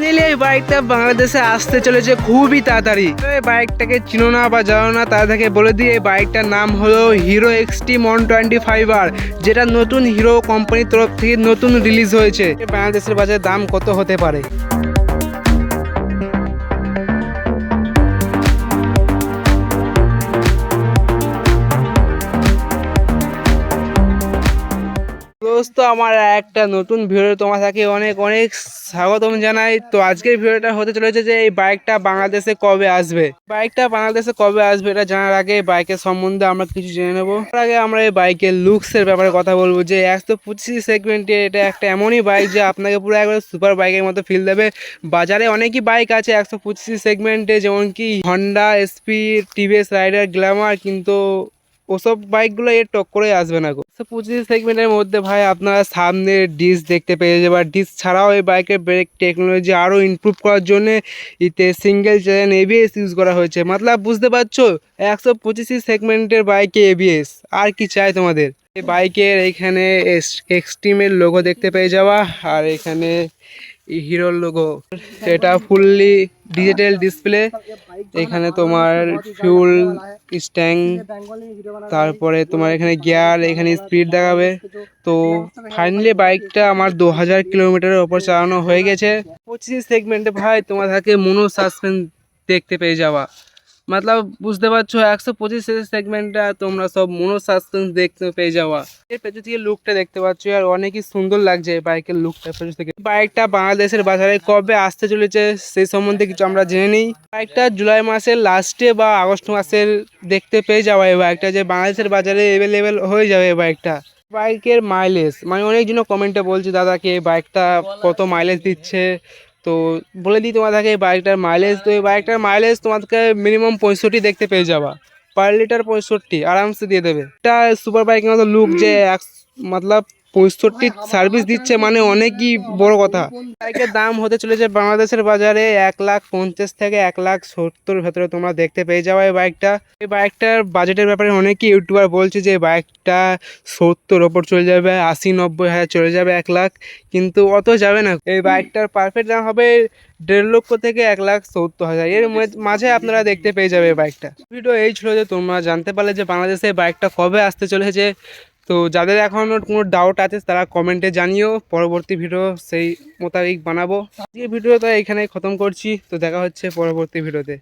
Finally এই বাইকটা বাংলাদেশে আসতে চলেছে খুবই তাড়াতাড়ি। এই বাইকটাকে চিনো না বা জানো না, তার থেকে বলে দিই, এই বাইকটার নাম হলো Hero XT one twenty five আর যেটা নতুন হিরো কোম্পানির তরফ থেকে নতুন রিলিজ হয়েছে। বাংলাদেশের বাজারে দাম কত হতে পারে? দোস্ত আমার একটা নতুন ভিডিও তোমার থাকে অনেক অনেক স্বাগতম জানাই। তো আজকের ভিডিওটা হতে চলেছে যে এই বাইকটা বাংলাদেশে কবে আসবে? বাইকটা বাংলাদেশে কবে আসবে এটা জানার আগে বাইকের সম্বন্ধে আমরা কিছু জেনে নেব। তার আগে আমরা এই বাইকের লুকসের ব্যাপারে কথা বলব যে একশো পঁচিশ সেগমেন্টে এটা একটা এমনই বাইক যে আপনাকে পুরো একবার সুপার বাইকের মতো ফিল দেবে। বাজারে অনেকই বাইক আছে একশো পঁচিশ সেগমেন্টে যেমন কি Honda SP TVS Raider Glamour কিন্তু ওসব বাইকগুলো এর টক্করে আসবে না গো। তো পঁচিশ সেগমেন্টের মধ্যে ভাই আপনারা সামনে ডিস দেখতে পেয়ে যাবে আর ডিস ছাড়াও এই বাইকের ব্রেক টেকনোলজি আরও ইমপ্রুভ করার জন্যে এতে সিঙ্গেল চ্যানেল এবিএস ইউজ করা হয়েছে। মতলব বুঝতে পারছ? একশো পঁচিশ সেগমেন্টের বাইকে এবিএস আর কি চাই তোমাদের? এই বাইকের এখানে এক্সট্রিমের লোগো দেখতে পেয়ে যাওয়া। আর এখানে হিরোর লোগো এটা ফুললি ডিজিটাল ডিসপ্লে এখানে তোমার ফিউল স্ট্যাং তারপরে তোমার এখানে গিয়ার এখানে স্পিড দেখাবে। তো ফাইনালি বাইকটা আমার দু হাজার কিলোমিটারের ওপর চালানো হয়ে গেছে। পঁচিশ সেগমেন্টে ভাই, তোমার থাকে মনো সাসপেন্স দেখতে পেয়ে যাওয়া। মতলব বুঝতে পারছ একশো পঁচিশ সেগমেন্টটা তোমরা সব মনো সাসপেন্স দেখতে পেয়ে যাওয়া এর পেছন থেকে লুকটা দেখতে পাচ্ছ আর অনেকই সুন্দর লাগছে বাইকের লুকটা পেছন থেকে বাইকটা বাংলাদেশের বাজারে কবে আসতে চলেছে সেই সম্বন্ধে কিছু আমরা জেনে নিই বাইকটা জুলাই মাসের লাস্টে বা আগস্ট মাসের দেখতে পেয়ে যাওয়া এই বাইকটা যে বাংলাদেশের বাজারে অ্যাভেলেবেল হয়ে যাবে এই বাইকটা বাইকের মাইলেজ মানে অনেকজন কমেন্টে বলছে দাদাকে বাইকটা কত মাইলেজ দিচ্ছে তো বলে দিই তোমাদেরকে, এই বাইকটার মাইলেজ তো এই বাইকটার মাইলেজ তোমাদেরকে মিনিমাম পঁয়ষট্টি দেখতে পেয়ে যাবা। পার লিটার পঁয়ষট্টি, আরামসে দিয়ে দেবে। এটা সুপার বাইকের মতো লুক যে এক, মতলব পঁয়ষট্টি সার্ভিস দিচ্ছে মানে অনেকই বড় কথা। বাইকের দাম হতে চলেছে বাংলাদেশের বাজারে এক লাখ পঞ্চাশ থেকে এক লাখ সত্তর ভেতরে তোমরা দেখতে পেয়ে যাবে এই বাইকটা এই বাইকটার বাজেটের ব্যাপারে অনেকেই ইউটিউবার বলছে যে বাইকটা সত্তর ওপর চলে যাবে আশি নব্বই হাজার চলে যাবে এক লাখ কিন্তু অত যাবে না। এই বাইকটার পারফেক্ট দাম হবে দেড় লক্ষ থেকে এক লাখ সত্তর হাজার। এর মাঝে আপনারা দেখতে পেয়ে যাবে এই বাইকটা ভিডিও এই ছিল যে তোমরা জানতে পারলে যে বাংলাদেশে বাইকটা কবে আসতে চলেছে তো যাদের এখনও কোনো ডাউট আছে, তারা কমেন্টে জানিও। পরবর্তী ভিডিও সেই মোতাবেক বানাবো। আজকে তো এখানেই খতম করছি। তো দেখা হচ্ছে পরবর্তী ভিডিওতে